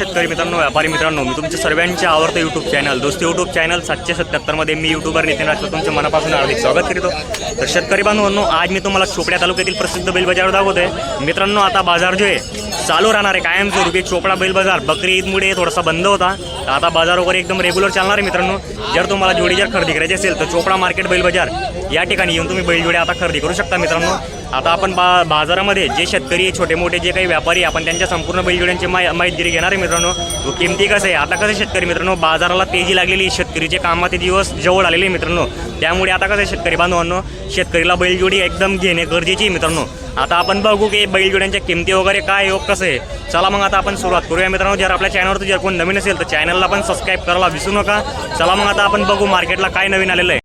शेतकरी मित्रांनो व्यापारी मित्रांनो मी तुमच्या सर्वांचे आवडतं YouTube channel Dosti YouTube channel सातशे सत्याहत्तरमध्ये मी यूट्यूबर नितीन राठोड तुमच्या मनापासून हार्दिक स्वागत करतो तर शेतकरी बांधवांनो आज मी तुम्हाला चोपड्या तालुक्यातील प्रसिद्ध बैल बाजार दाखवतोय. मित्रांनो आता बाजार जो आहे चालू राहणार आहे. कायमस्वरूपी चोपडा बैल बाजार बकरी ईदमुळे थोडासा बंद होता. तर आता बाजार वगैरे एकदम रेग्युलर चालणार आहे मित्रांनो. जर तुम्हाला जोडी जर खरेदी करायची असेल तर चोपडा मार्केट बैल बाजार या ठिकाणी येऊन तुम्ही बैलजोडी आता खरेदी करू शकता मित्रांनो. आता आपण बा बाजारामध्ये जे शेतकरी छोटे मोठे जे काही व्यापारी आपण त्यांच्या संपूर्ण बैलजोड्यांची मा माहिती घेणार आहे मित्रांनो. किमती कसं आहे? आता कसं शेतकरी मित्रांनो बाजाराला तेजी लागलेली शेतकरीचे कामाचे दिवस जवळ आलेले आहे मित्रांनो. त्यामुळे आता कसं आहे शेतकरी बांधवांनो शेतकरीला बैलजोडी एकदम घेणे गरजेची आहे मित्रांनो. आता आपण बघू की बैलजोड्यांच्या किमती वगैरे काय योग कसं आहे. चला मग आता आपण सुरुवात करूया मित्रांनो. जर आपल्या चॅनलवरती जर कोण नवीन असेल तर चॅनलला पण सबस्क्राईब करायला विसरू नका. चला मग आता आपण बघू मार्केटला काय नवीन आलेलं आहे.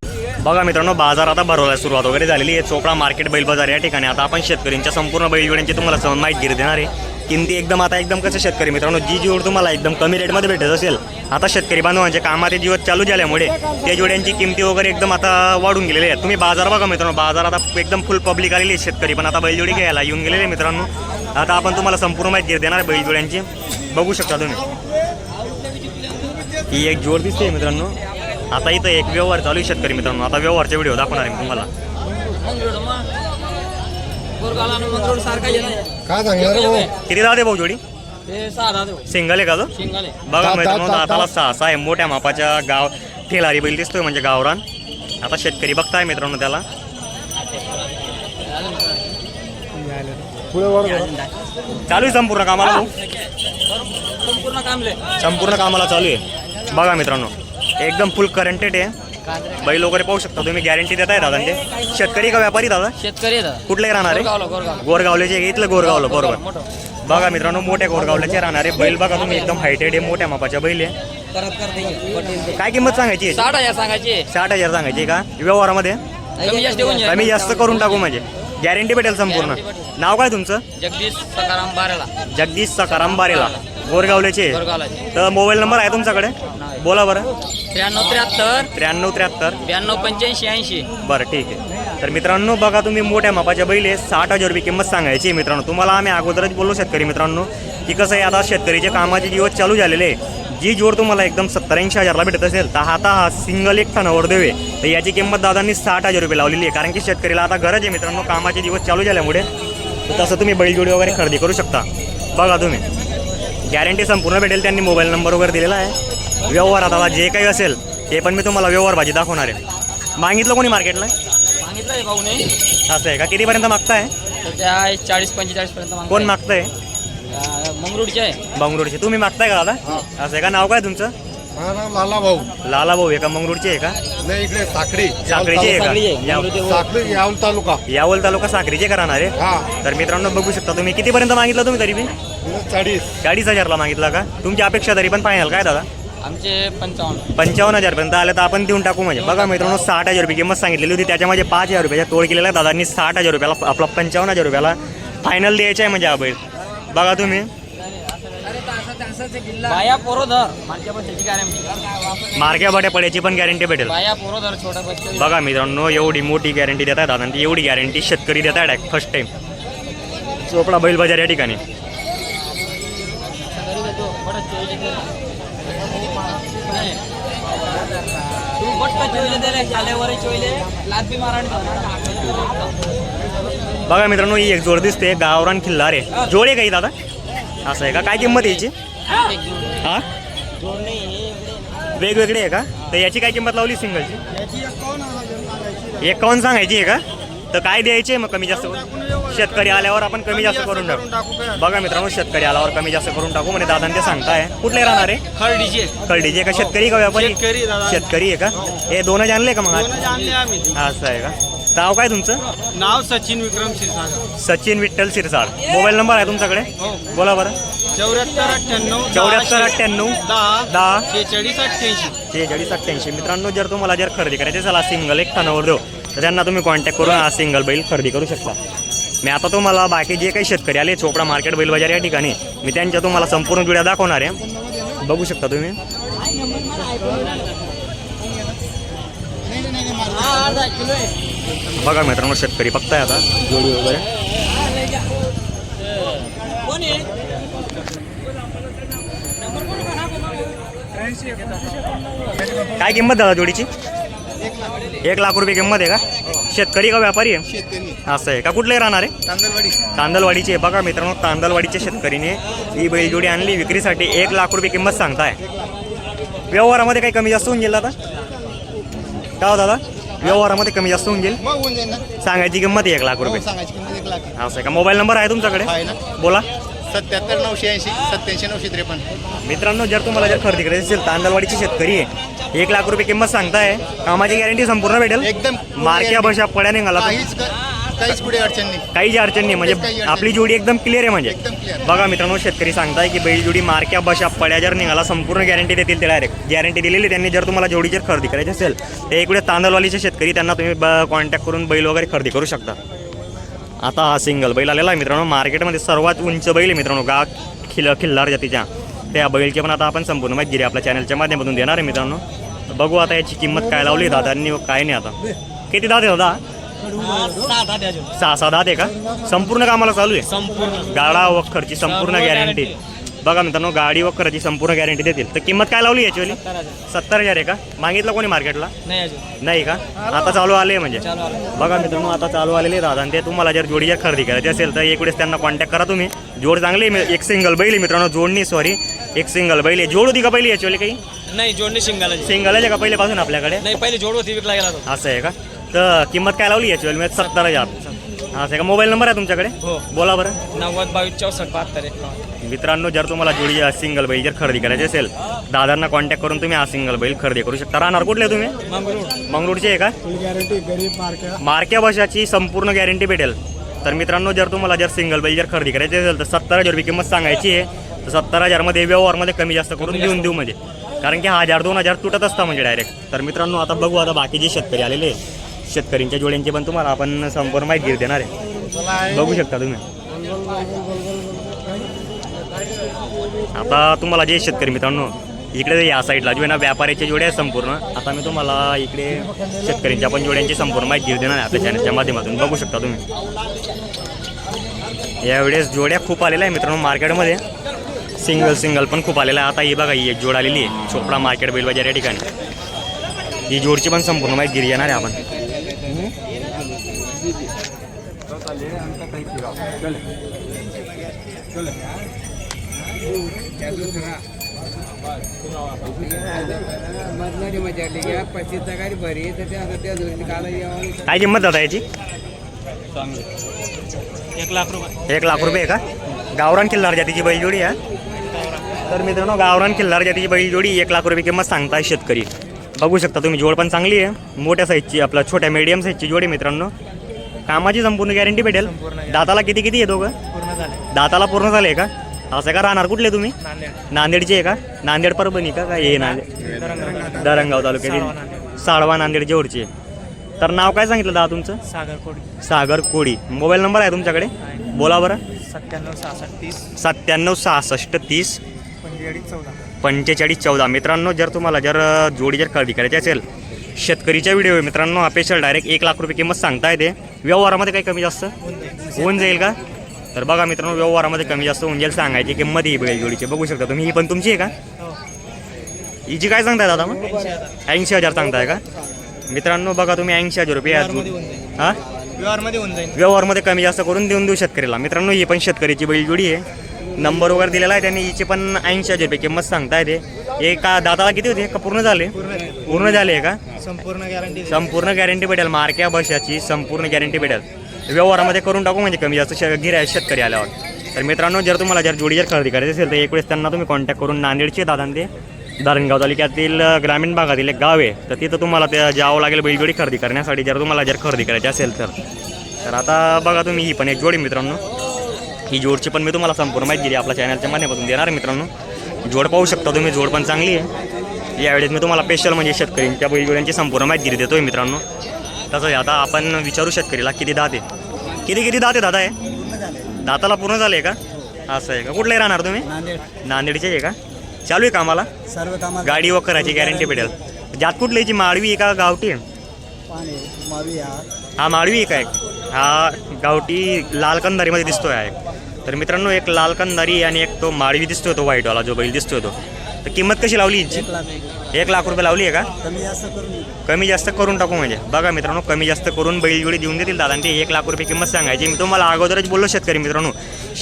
बघा मित्रांनो बाजार आता भरवला सुरुवात वगैरे झालेली आहे. चोपडा मार्केट बैल बाजार या ठिकाणी. आता आपण शेतकऱ्यांच्या संपूर्ण बैलजोड्यांची तुम्हाला सम- माहिती देणार आहे. किमती एकदम आता एकदम कसं शेतकरी मित्रांनो जी जोड तुम्हाला एकदम कमी रेटमध्ये भेटत असेल आता शेतकरी बांधवांचे कामाचे जीवत चालू झाल्यामुळे त्या जोड्यांची किमती वगैरे एकदम आता वाढून गेलेली आहे तुम्ही बाजार बघा मित्रांनो बाजार आता एकदम फुल पब्लिक आलेली आहे. शेतकरी पण आता बैलजोडी घ्यायला येऊन गेलेले आहे मित्रांनो. आता आपण तुम्हाला संपूर्ण माहिती देणार आहे बैलजोड्यांची. बघू शकता तुम्ही. ही एक जोड दिसते मित्रांनो. आता इथं एक व्यवहार चालू आहे शेतकरी मित्रांनो. आता व्यवहारचा व्हिडिओ दाखवणार आहे मी तुम्हाला. काय सांगणार किती जाते भाऊ जोडी? सिंगल आहे का तो शिंगाले बघा मित्रांनो दा- दाताला सहा सहा आहे. मोठ्या मापाच्या गाव ठेलारी बैल दिसतोय म्हणजे गावरान. आता शेतकरी बघताय मित्रांनो त्याला. चालू आहे संपूर्ण कामाला भाऊ? संपूर्ण कामले. संपूर्ण कामाला चालू आहे. बघा मित्रांनो. एकदम फुल करंटेड आहे. बैल वगैरे पाहू शकता तुम्ही गॅरंटी देताय दादा ते शेतकरी का व्यापारी दादा? शेतकरी कुठले राहणार आहे? गोरगावला गोरगाव गोरगावल्याचे इथलं गोरगावलं? बरोबर. बघा मित्रांनो मोठ्या गोरगावल्याचे राहणारे बैल बघा तुम्ही एकदम हायटेड आहे मोठ्या मापाच्या बैल आहे. काय किंमत सांगायची? साठ हजार सांगायचे साठ हजार सांगायची का? व्यवहारामध्ये? कमी जास्त करून टाकू म्हणजे. गॅरंटी भेटेल संपूर्ण. नाव काय तुमचं? जगदीश सकाराम बारेला. जगदीश सकाराम बारेला. गोरगावल्याचे गोरगावला तर मोबाईल नंबर आहे तुमच्याकडे? बोला बरं. त्र्याण्णव त्र्याहत्तर. त्र्याण्णव त्र्याहत्तर. ब्याण्णव पंच्याऐंशी ऐंशी. बरं ठीक आहे. तर मित्रांनो बघा तुम्ही मोठ्या मापाच्या बैल साठ हजार रुपये किंमत सांगायची आहे मित्रांनो. तुम्हाला आम्ही अगोदरच बोललो शेतकरी मित्रांनो की कसं आहे आता शेतकरीचे कामाचे दिवस चालू झालेले जी जोड तुम्हाला एकदम सत्तर ऐंशी हजारला भेटत असेल तर आता हा सिंगल एक ठाणावर देवे तर याची किंमत दादांनी साठ हजार रुपये लावलेली आहे. कारण की शेतकरीला आता गरज आहे मित्रांनो कामाचे दिवस चालू झाल्यामुळे. तर तसं तुम्ही बैलजोडी वगैरे खरेदी करू शकता. बघा तुम्ही. गॅरंटी संपूर्ण भेटेल त्यांनी मोबाईल नंबर वगैरे दिलेला आहे. व्यवहारात आता जे काही असेल ते पण मी तुम्हाला व्यवहार भाजी दाखवणार आहे. मागितलं कोणी मार्केटला? सांगितलंय भाऊने. असं आहे का? कितीपर्यंत मागताय? चाळीस पंचेचाळीस पर्यंत कोण मागताय? मंगरुळचे आहे. बंगळूरचे तुम्ही मागताय का दादा? असं आहे का? नाव काय तुमचं? लाला भाऊ. लाला भाऊ आहे का? मंगळूरचे आहे का? नाही इकडे साखरी साखरेचे आहे. का. साखरी यावल तालुका. यावल तालुका साखरीचे का राहणार? आहे हा. तर मित्रांनो बघू शकता तुम्ही. कितीपर्यंत मागितलं तुम्ही तरी बी? चाळीस. चाळीस हजारला मागितला का? तुमची अपेक्षा तरी पण फायनल काय दादा? आमचे पंचावन्न. पंचावन्न हजारपर्यंत आलं तर आपण देऊन टाकू म्हणजे. बघा मित्रांनो साठ हजार रुपये किंमत सांगितलेली होती. त्याच्यामध्ये पाच हजार रुपयाच्या तोड केलेला आहे दादांनी साठ हजार रुपयाला आपला पंचावन्न हजार रुपयाला फायनल द्यायचा आहे म्हणजे हा बैल. बघा तुम्ही. बाया मार्क्या बाट्या पड्याची पण गॅरंटी भेटेल. बघा मित्रांनो एवढी मोठी गॅरंटी देत आहे दादा एवढी गॅरंटी शेतकरी देत आहे फर्स्ट टाइम चोपडा बैल बाजार या ठिकाणी. बघा मित्रांनो ही एक जोड दिसते गावरान खिल्लार. आहे जोड आहे काही दादा? असं आहे का? काय किंमत याची? हा? वेगवेगळे आहे का? तर याची काय किंमत लावली सिंगलची एकावन्न सांगायची आहे का? तर काय द्यायची? मग कमी जास्त करून शेतकरी आल्यावर आपण कमी जास्त करून टाकू बघा मित्रांनो शेतकरी आल्यावर कमी जास्त करून टाकू म्हणजे दादा ते सांगताय. कुठले राहणार आहे? खरडीचे का शेतकरी का व्यापारी? शेतकरी आहे का? हे दोनच आणले का मग असं आहे का? नाव काय तुमचं? नाव सचिन विक्रम क्षीरसागर सचिन विठ्ठल सिरसाळ मोबाईल नंबर आहे तुमच्याकडे? हो. बोला बरं. चौऱ्याहत्तर अठ्ठ्याण्णव चौऱ्याहत्तर अठ्ठ्याण्णव दहा दहा. शेहेचाळीस अठ्ठ्याऐंशी. शेहेचाळीस अठ्ठ्याऐंशी. मित्रांनो जर तुम्हाला जर खरेदी करायची हा सिंगल एक ठाणावर देऊ. तर त्यांना तुम्ही कॉन्टॅक्ट करून हा सिंगल बैल खरेदी करू शकता. मी आता तुम्हाला बाकी जे काही शेतकरी आले चोपडा मार्केट बैल बाजार या ठिकाणी मी त्यांच्या तुम्हाला संपूर्ण जुड्या दाखवणार आहे. बघू शकता तुम्ही. बघा मित्रांनो शेतकरी फक्त आहे आता. जोडी वगैरे. काय किंमत दादा जोडीची? एक लाख रुपये किंमत आहे का? शेतकरी का व्यापारी आहे? शेतकरी. असं आहे का? कुठले राहणार आहे? तांदळवाडी तांदलवाडीची आहे. बघा मित्रांनो तांदलवाडीच्या शेतकरीने ही बैलजोडी आणली. विक्रीसाठी एक लाख रुपये किंमत सांगताय. व्यवहारामध्ये काही कमी जास्त होऊन गेलं आता? का हो दादा? व्यवहारामध्ये कमी जास्त होऊन गेल? मग होऊन जाईल ना. सांगायची किंमत एक लाख हो, रुपये. सांगायची किंमत एक लाख आहे. असं आहे का? मोबाईल नंबर आहे तुमच्याकडे? बोला. सत्याहत्तर नऊशे ऐंशी सत्याऐंशी नऊशे त्रेपन्न. मित्रांनो जर तुम्हाला जर खरेदी करायची असेल तांदलवाडीची शेतकरी आहे. एक लाख रुपये किंमत सांगताय. कामाची गॅरंटी संपूर्ण भेटेल. एकदम मारक्या बशा पड्या निघाला काहीच काहीच पुढे अडचण नाही. काहीच अडचण नाही. म्हणजे आपली जोडी एकदम क्लिअर आहे म्हणजे. एकदम. बघा मित्रांनो शेतकरी सांगताय की बैल जोडी मारक्या बशा पड्या जर निघाला संपूर्ण गॅरंटी देतील ते डायरेक्ट गॅरंटी दिलेली त्यांनी जर तुम्हाला जोडी जर खरेदी करायची असेल तर इकडे तांदळवालीचे शेतकरी त्यांना तुम्ही कॉन्टॅक्ट करून बैल वगैरे खरेदी करू शकता. आता हा सिंगल बैल आलेला आहे मित्रांनो. मार्केटमध्ये सर्वात उंच बैल आहे मित्रांनो. गा खिल खिल्लार जातीच्या. त्या बैलची पण आता आपण संपूर्ण माहिती आपल्या चॅनलच्या माध्यमातून देणार आहे मित्रांनो. तर बघू आता याची किंमत काय लावली दादांनी व काय नाही आता. किती दाद आहे दादा? सहा. सहा दात आहे का? संपूर्ण कामाला चालू आहे? संपूर्ण. गाडा वखरची संपूर्ण गॅरंटी बघा मित्रांनो गाडी वखरची संपूर्ण गॅरंटी देतील. तर किंमत काय लावली याची सत्तर हजार. आहे का? मागितलं कोणी मार्केटला नाही का? आता चालू आले म्हणजे. बघा मित्रांनो आता चालू आलेले दादा. आणि ते तुम्हाला जर जोडी जर खरेदी करायची असेल तर एकवेळेस त्यांना कॉन्टॅक्ट करा तुम्ही. जोड चांगली आहे. एक सिंगल बैल मित्रांनो जोडणी सॉरी एक सिंगल बैल आहे. जोड होती का पहिली याची काही? नाही जोडणी शिंगाला सिंगल आहे का पहिल्यापासून आपल्याकडे? नाही पहिले जोड होती विकला गेला असं आहे का? तर किंमत काय लावली याची वाली? म्हणजे सत्तर हजार. असं आहे का? मोबाईल नंबर आहे तुमच्याकडे? हो. बोला बरं. नव्वद बावीस चौसष्ट बहात्तर मित्रांनो जर तुम्हाला जोडी सिंगल बैल जर खरेदी करायची असेल दादांना कॉन्टॅक्ट करून तुम्ही हा सिंगल बैल खरेदी करू शकता. राहणार कुठले तुम्ही? मंगळूर. मंगळूरचे आहे का? गॅरंटी गरीब मार्केट मारक्या भाषाची संपूर्ण गॅरंटी भेटेल. तर मित्रांनो जर तुम्हाला जर सिंगल बैल जर खरेदी करायची असेल तर सत्तर हजार रुपये किंमत सांगायची आहे. तर सत्तर हजारमध्ये व्यवहारमध्ये कमी जास्त करून देऊन देऊ म्हणजे कारण की हा हजार दोन हजार तुटत असता म्हणजे डायरेक्ट तर मित्रांनो आता बघू आता बाकीचे शेतकरी आलेले. शेतकऱ्यांच्या जोड्यांची पण तुम्हाला आपण संपूर्ण माहिती देणार आहे. बघू शकता तुम्ही. आता तुम्हाला जे शेतकरी मित्रांनो इकडे या साईडला जो आहे ना व्यापाऱ्याच्या जोड्या आहेत संपूर्ण. आता मी तुम्हाला इकडे शेतकऱ्यांच्या पण जोड्यांची संपूर्ण माहिती देणार आहे आपल्या चॅनलच्या माध्यमातून. बघू शकता तुम्ही. यावेळेस जोड्या खूप आलेल्या आहे मित्रांनो मार्केटमध्ये. सिंगल सिंगल पण खूप आलेला आहे आता ही बघा ही एक जोड आलेली आहे. चोपडा मार्केट बेलबाजार या ठिकाणी. ही जोडची पण संपूर्ण माहिती गिरी येणार आहे आपण. मधनारी मजा घ्या पच्चीस तगारी भरी तर त्या त्या दोन्ही काला यावं काय किंमत दादा याची? एक लाख रुपये. एक लाख रुपये आहे का? गावरान किल्लार जातीची बैलजोडी आहे. तर मित्रांनो गावरान किल्लार जातीची बैलजोडी एक लाख रुपये किंमत सांगताय शेतकरी. बघू शकता तुम्ही जोड पण चांगली आहे. मोठ्या साईजची आपल्या छोट्या मीडियम साईजची जोडी मित्रांनो. कामाची संपूर्ण गॅरंटी भेटेल. दाताला किती किती पूर्ण झाले. दाताला पूर्ण झाले का? असं का? राहणार कुठले तुम्ही? नांदेड. नांदेडचे आहे का? नांदेड परभणी का? काय हे नांदेड? दरंगाव. तालुक्यातील साळवा नांदेड. जेवढची. तर नाव काय सांगितलं दादा तुमचं? सागर कोडी सागर कोडी मोबाईल नंबर आहे तुमच्याकडे? बोला बरं. सत्त्याण्णव सहासष्ट तीस. सत्त्याण्णव सहासष्ट तीस. पंचेचाळीस चौदा. पंचेचाळीस चौदा. मित्रांनो जर तुम्हाला जर जोडी जर खरेदी करायची असेल शेतकरीच्या व्हिडिओ मित्रांनो अपेशल डायरेक्ट एक लाख रुपये किंमत सांगता येते व्यवहारामध्ये काही कमी जास्त? होऊन जाईल का? तर बघा मित्रांनो व्यवहारामध्ये कमी जास्त होऊन जाईल सांगायची किंमत ही बैल जोडीची. बघू शकता तुम्ही ही पण तुमची आहे का? हिची काय सांगताय दादा मग? ऐंशी हजार. सांगताय का? मित्रांनो बघा तुम्ही ऐंशी हजार रुपये हां? व्यवहारमध्ये होऊन जाईल. व्यवहारमध्ये कमी जास्त करून देऊन देऊ शेतकऱ्याला. मित्रांनो ही पण शेतकऱ्याची बैलजोडी आहे. नंबर वगैरे दिलेला आहे त्यांनी हिची पण ऐंशी हजार रुपये किंमत सांगता येते एका दाताला किती होते? का पूर्ण झाले? पूर्ण झाले. का? संपूर्ण गॅरंटी संपूर्ण गॅरंटी भेटेल. मार्क्या बशाची संपूर्ण गॅरंटी भेटेल. व्यवहारामध्ये करून टाकू म्हणजे कमी जास्त श शेतकरी आल्यावर. तर मित्रांनो जर तुम्हाला जर जोडी जर खरेदी करायची असेल तर एक वेळेस त्यांना तुम्ही कॉन्टॅक्ट करून नांदेडचे दादा ते धरणगाव तालुक्यातील ग्रामीण भागातील एक गाव आहे. तर तिथं तुम्हाला ते जावं लागेल बैलजोडी खरेदी करण्यासाठी जर तुम्हाला जर खरेदी करायची असेल तर. तर आता बघा तुम्ही ही पण एक जोडी मित्रांनो. ही जोडची पण मी तुम्हाला संपूर्ण माहिती दिली आपल्या चॅनलच्या माध्यमातून देणार आहे मित्रांनो. जोड पाहू शकता तुम्ही जोड पण चांगली आहे. यावेळेस मी तुम्हाला स्पेशल म्हणजे शेतकऱ्यांच्या बैलजोड्यांची संपूर्ण माहिती दिली देतोय मित्रांनो. तसं आहे, आता आपण विचारू शेतकरीला किती दात आहे? किती किती दात आहे दादा आहे दाताला पूर्ण झाले का? असं आहे का? कुठले राहणार तुम्ही? नांदेड. नांदेडचे आहे का? चालू आहे कामाला? सर्व कामात गाडी व करायची गॅरंटी भेटेल. जात कुठल्याची माळवी आहे का गावठी? आहे. पाणी मावी हा. हा माळवी एक? आहे हा गावठी लाल कंदारीमध्ये दिसतोय आहे तर मित्रांनो एक लाल कंदारी आणि एक तो माळवी दिसतोय तो व्हाईटवाला जो बैल दिसतोय तो. तर किंमत कशी लावली हिची? एक लाख रुपये. लावली आहे का? कमी जास्त करून कमी जास्त करून टाकू म्हणजे. बघा मित्रांनो कमी जास्त करून बैलजोडी देऊन देतील दादा ते एक लाख रुपये किंमत सांगायची. मी तुम्हाला अगोदरच बोललो शेतकरी मित्रांनो.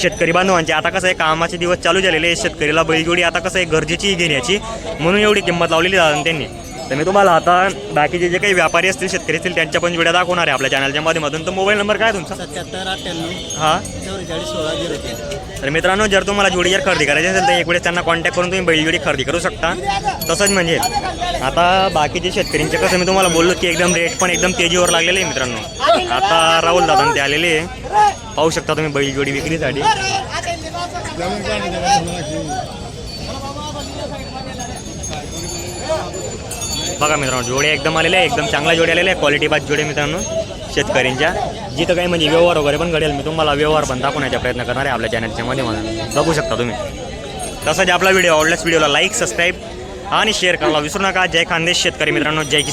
शेतकरी बांधवांचे आता कसं आहे कामाचे दिवस चालू झालेले शेतकरीला बैलजोडी आता कसं आहे गरजेची घेण्याची. म्हणून एवढी किंमत लावलेली दादा त्यांनी. तर मी तुम्हाला आता बाकीचे जे काही व्यापारी असतील शेतकरी असतील त्यांच्या पण जोड्या दाखवणार आहे आपल्या चॅनलच्या माध्यमातून. तर मोबाईल नंबर काय तुमचा? सत्याहत्तर अठ्ठ्याण्णव. हां? चौवेचाळीस सोळा झिरो तीन. तर मित्रांनो जर तुम्हाला जोडी जर खरेदी करायची असेल तर एक वेळेस त्यांना कॉन्टॅक्ट करून तुम्ही बैलजोडी खरेदी करू शकता. तसंच म्हणजे आता बाकीचे शेतकऱ्यांचे कसं मी तुम्हाला बोललो की एकदम रेट पण एकदम तेजीवर लागलेले आहे मित्रांनो. आता राहुल दादा ते आलेले आहे. पाहू शकता तुम्ही बैलजोडी विक्रीसाठी. बघा मित्रांनो जोड्या एकदम आलेल्या आहे एकदम चांगल्या जोड्या आलेल्या आहे क्वालिटी बाद जोड्या मित्रांनो शेतकऱ्यांच्या. जिथं काही म्हणजे व्यवहार वगैरे पण घडेल मी तुम्हाला व्यवहार पण दाखवण्याचा प्रयत्न करणार आहे आपल्या चॅनलच्या माध्यमातून. बघू शकता तुम्ही. तसंच आपला व्हिडिओ आवडल्यास व्हिडिओला लाईक सबस्क्राईब आणि शेअर करायला विसरू नका. जय खानदेश शेतकरी मित्रांनो जय किसान.